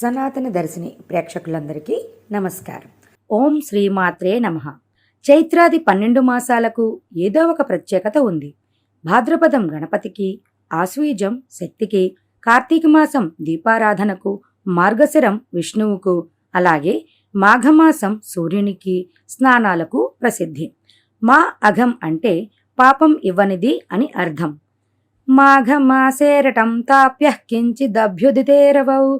సనాతన దర్శిని ప్రేక్షకులందరికీ నమస్కారం. ఓం శ్రీమాత్రే నమ. చైత్రాది పన్నెండు మాసాలకు ఏదో ఒక ప్రత్యేకత ఉంది. భాద్రపదం గణపతికి ఆశ్వీజం శక్తికి కార్తీక మాసం దీపారాధనకు మార్గశిరం విష్ణువుకు అలాగే మాఘమాసం సూర్యునికి స్నానాలకు ప్రసిద్ధి. మా అఘం అంటే పాపం ఇవ్వనిది అని అర్థం. మాఘమాసేరటం తాప్య కించిదభ్యుదితేరవౌ.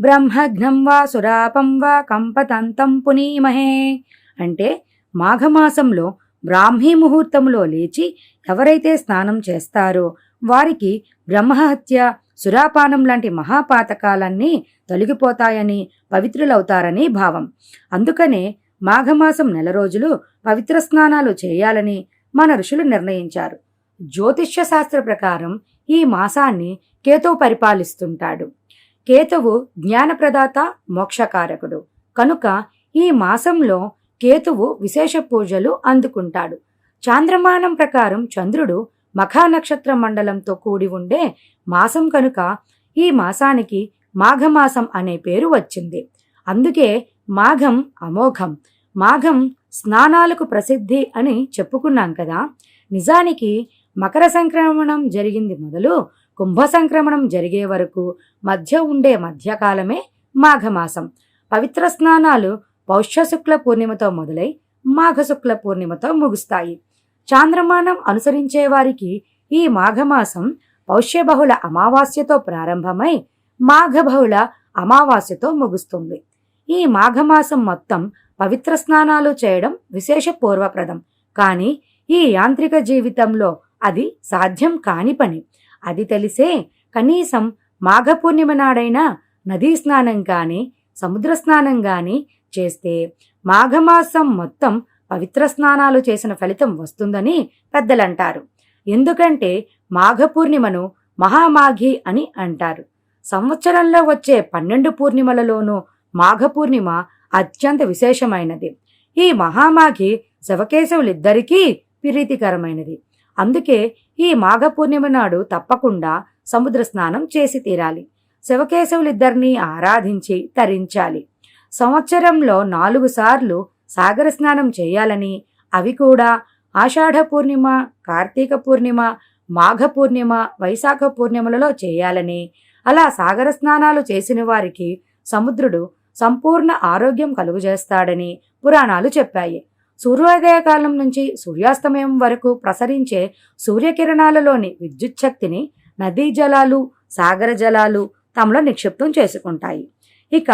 బ్రహ్మఘ్నం వా సురాపం వా కంపతంతం పునీమహే. అంటే మాఘమాసంలో బ్రాహ్మీ ముహూర్తంలో లేచి ఎవరైతే స్నానం చేస్తారో వారికి బ్రహ్మహత్య సురాపానం లాంటి మహాపాతకాలన్నీ తొలగిపోతాయని పవిత్రులవుతారని భావం. అందుకనే మాఘమాసం నెల రోజులు పవిత్ర స్నానాలు చేయాలని మన ఋషులు నిర్ణయించారు. జ్యోతిష్య శాస్త్ర ప్రకారం ఈ మాసాన్ని కేతో పరిపాలిస్తుంటాడు. కేతువు జ్ఞానప్రదాత మోక్షకారకుడు. కనుక ఈ మాసంలో కేతువు విశేష పూజలు అందుకుంటాడు. చాంద్రమానం ప్రకారం చంద్రుడు మఖా నక్షత్ర మండలంతో కూడి ఉండే మాసం కనుక ఈ మాసానికి మాఘమాసం అనే పేరు వచ్చింది. అందుకే మాఘం అమోఘం మాఘం స్నానాలకు ప్రసిద్ధి అని చెప్పుకున్నాం కదా. నిజానికి మకర సంక్రమణం జరిగింది మొదలు కుంభ సంక్రమణం జరిగే వరకు మధ్య ఉండే మధ్యకాలమే మాఘమాసం. పవిత్ర స్నానాలు పౌష్య శుక్ల పూర్ణిమతో మొదలై మాఘశుక్ల పూర్ణిమతో ముగుస్తాయి. చాంద్రమానం అనుసరించే వారికి ఈ మాఘమాసం పౌష్యబహుళ అమావాస్యతో ప్రారంభమై మాఘబహుళ అమావాస్యతో ముగుస్తుంది. ఈ మాఘమాసం మొత్తం పవిత్ర స్నానాలు చేయడం విశేష పూర్వప్రదం. కానీ ఈ యాంత్రిక జీవితంలో అది సాధ్యం కాని పని. అది తెలిసే కనీసం మాఘపూర్ణిమ నాడైనా నదీ స్నానం కానీ సముద్ర స్నానం కానీ చేస్తే మాఘమాసం మొత్తం పవిత్ర స్నానాలు చేసిన ఫలితం వస్తుందని పెద్దలంటారు. ఎందుకంటే మాఘపూర్ణిమను మహామాఘి అని అంటారు. సంవత్సరంలో వచ్చే పన్నెండు పూర్ణిమలలోనూ మాఘపూర్ణిమ అత్యంత విశేషమైనది. ఈ మహామాఘి శవకేశవులిద్దరికీ ప్రీతికరమైనది. అందుకే ఈ మాఘ పూర్ణిమ నాడు తప్పకుండా సముద్ర స్నానం చేసి తీరాలి. శివకేశవులిద్దరినీ ఆరాధించి తరించాలి. సంవత్సరంలో నాలుగు సార్లు సాగర స్నానం చేయాలని అవి కూడా ఆషాఢ పూర్ణిమ కార్తీక పూర్ణిమ మాఘ పూర్ణిమ వైశాఖ పూర్ణిమలలో చేయాలని అలా సాగర స్నానాలు చేసిన వారికి సముద్రుడు సంపూర్ణ ఆరోగ్యం కలుగజేస్తాడని పురాణాలు చెప్పాయి. సూర్యోదయ కాలం నుంచి సూర్యాస్తమయం వరకు ప్రసరించే సూర్యకిరణాలలోని విద్యుత్ శక్తిని నదీ జలాలు సాగర జలాలు తమలో నిక్షిప్తం చేసుకుంటాయి. ఇక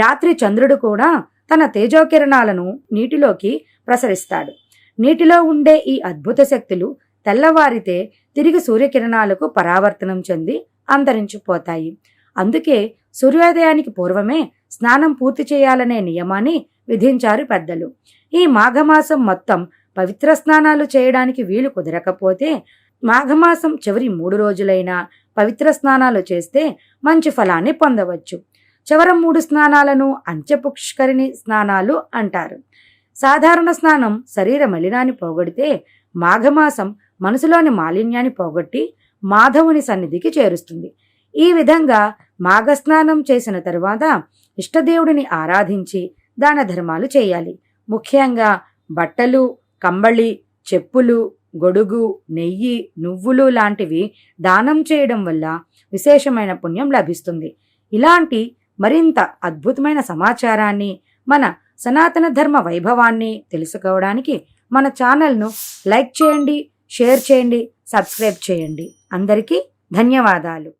రాత్రి చంద్రుడు కూడా తన తేజోకిరణాలను నీటిలోకి ప్రసరిస్తాడు. నీటిలో ఉండే ఈ అద్భుత శక్తులు తెల్లవారితే తిరిగి సూర్యకిరణాలకు పరావర్తనం చెంది అంతరించిపోతాయి. అందుకే సూర్యోదయానికి పూర్వమే స్నానం పూర్తి చేయాలనే నియమాన్ని విధించారు పెద్దలు. ఈ మాఘమాసం మొత్తం పవిత్ర స్నానాలు చేయడానికి వీలు కుదరకపోతే మాఘమాసం చివరి మూడు రోజులైనా పవిత్ర స్నానాలు చేస్తే మంచి ఫలాన్ని పొందవచ్చు. చివర మూడు స్నానాలను అంత్యపుష్కరిణి స్నానాలు అంటారు. సాధారణ స్నానం శరీర మలినాన్ని పోగొడితే మాఘమాసం మనసులోని మాలిన్యాన్ని పోగొట్టి మాధవుని సన్నిధికి చేరుస్తుంది. ఈ విధంగా మాఘస్నానం చేసిన తరువాత ఇష్టదేవుడిని ఆరాధించి దాన ధర్మాలు చేయాలి. ముఖ్యంగా బట్టలు కంబళి చెప్పులు గొడుగు నెయ్యి నువ్వులు లాంటివి దానం చేయడం వల్ల విశేషమైన పుణ్యం లభిస్తుంది. ఇలాంటి మరింత అద్భుతమైన సమాచారాన్ని మన సనాతన ధర్మ వైభవాన్ని తెలుసుకోవడానికి మన ఛానల్ను లైక్ చేయండి షేర్ చేయండి సబ్స్క్రైబ్ చేయండి. అందరికీ ధన్యవాదాలు.